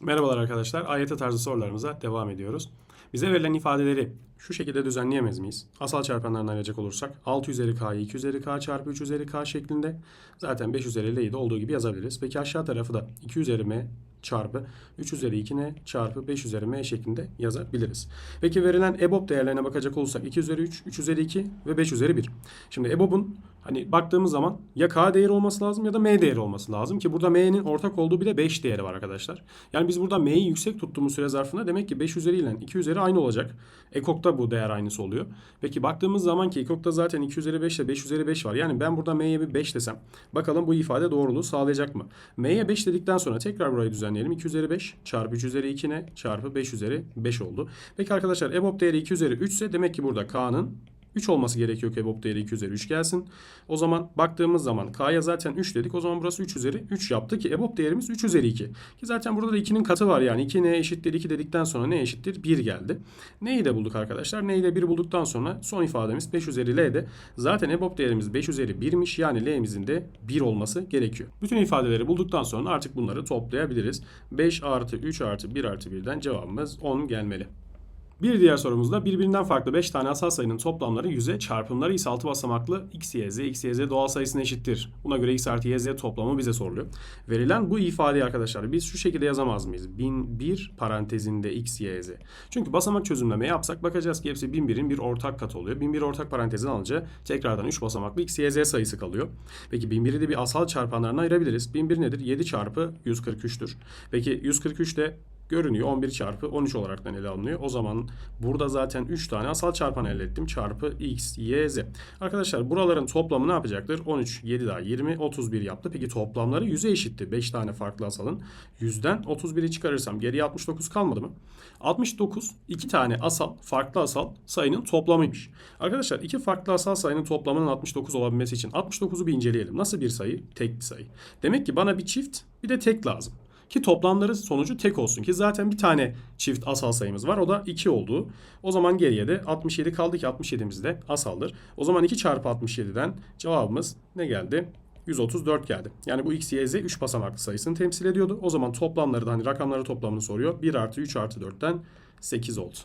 Merhabalar arkadaşlar. AYT tarzı sorularımıza devam ediyoruz. Bize verilen ifadeleri şu şekilde düzenleyemez miyiz? Asal çarpanlarını ayıracak olursak 6 üzeri k'yı 2 üzeri k çarpı 3 üzeri k şeklinde zaten 5 üzeri l'yi de olduğu gibi yazabiliriz. Peki aşağı tarafı da 2 üzeri m çarpı 3 üzeri 2n çarpı 5 üzeri m şeklinde yazabiliriz. Peki verilen EBOB değerlerine bakacak olursak 2 üzeri 3, 3 üzeri 2 ve 5 üzeri 1. Şimdi EBOB'un hani baktığımız zaman ya k değeri olması lazım ya da m değeri olması lazım ki burada m'nin ortak olduğu bir de 5 değeri var arkadaşlar. Yani biz burada m'yi yüksek tuttuğumuz süre zarfında demek ki 5 üzeri ile 2 üzeri aynı olacak. EKOK'ta bu değer aynısı oluyor. Peki baktığımız zaman ki EKOK'ta zaten 2 üzeri 5 ile 5 üzeri 5 var. Yani ben burada m'ye bir 5 desem bakalım bu ifade doğruluğu sağlayacak mı? m'ye 5 dedikten sonra tekrar burayı düzenleyelim. 2 üzeri 5 çarpı 3 üzeri 2 ne? Çarpı 5 üzeri 5 oldu. Peki arkadaşlar EBOB değeri 2 üzeri 3 ise demek ki burada k'nın 3 olması gerekiyor ki EBOB değeri 2 üzeri 3 gelsin. O zaman baktığımız zaman K'ya zaten 3 dedik. O zaman burası 3 üzeri 3 yaptı ki EBOB değerimiz 3 üzeri 2. Ki zaten burada da 2'nin katı var yani 2 ne eşittir 2 dedikten sonra ne eşittir 1 geldi. Neyi de bulduk arkadaşlar? Neyi de 1 bulduktan sonra son ifademiz 5 üzeri L'de. Zaten EBOB değerimiz 5 üzeri 1'miş yani L'imizin de 1 olması gerekiyor. Bütün ifadeleri bulduktan sonra artık bunları toplayabiliriz. 5 artı 3 artı 1 artı 1'den cevabımız 10 gelmeli. Bir diğer sorumuzda birbirinden farklı 5 tane asal sayının toplamları 100'e çarpımları ise 6 basamaklı x, y, z, x, y, z doğal sayısına eşittir. Buna göre x artı y, z toplamı bize soruluyor. Verilen bu ifadeyi arkadaşlar biz şu şekilde yazamaz mıyız? 1001 parantezinde x, y, z. Çünkü basamak çözümleme yapsak bakacağız ki hepsi 1001'in bir ortak katı oluyor. 1001 ortak parantezin alınca tekrardan 3 basamaklı x, y, z sayısı kalıyor. Peki 1001'i de bir asal çarpanlarına ayırabiliriz. 1001 nedir? 7 çarpı 143'tür. Peki 143 de görünüyor. 11 çarpı 13 olaraktan ele alınıyor. O zaman burada zaten 3 tane asal çarpan elde ettim. Çarpı x, y, z. Arkadaşlar buraların toplamı ne yapacaktır? 13, 7 daha 20, 31 yaptı. Peki toplamları 100'e eşitti. 5 tane farklı asalın. 100'den 31'i çıkarırsam geriye 69 kalmadı mı? 69 iki tane asal, farklı asal sayının toplamıymış. Arkadaşlar iki farklı asal sayının toplamının 69 olabilmesi için 69'u bir inceleyelim. Nasıl bir sayı? Tek bir sayı. Demek ki bana bir çift bir de tek lazım. Ki toplamları sonucu tek olsun ki zaten bir tane çift asal sayımız var. O da 2 oldu. O zaman geriye de 67 kaldı ki 67'miz de asaldır. O zaman 2 çarpı 67'den cevabımız ne geldi? 134 geldi. Yani bu x, y, z 3 basamaklı sayısını temsil ediyordu. O zaman toplamları da hani rakamları toplamını soruyor. 1 artı 3 artı 4'ten 8 oldu.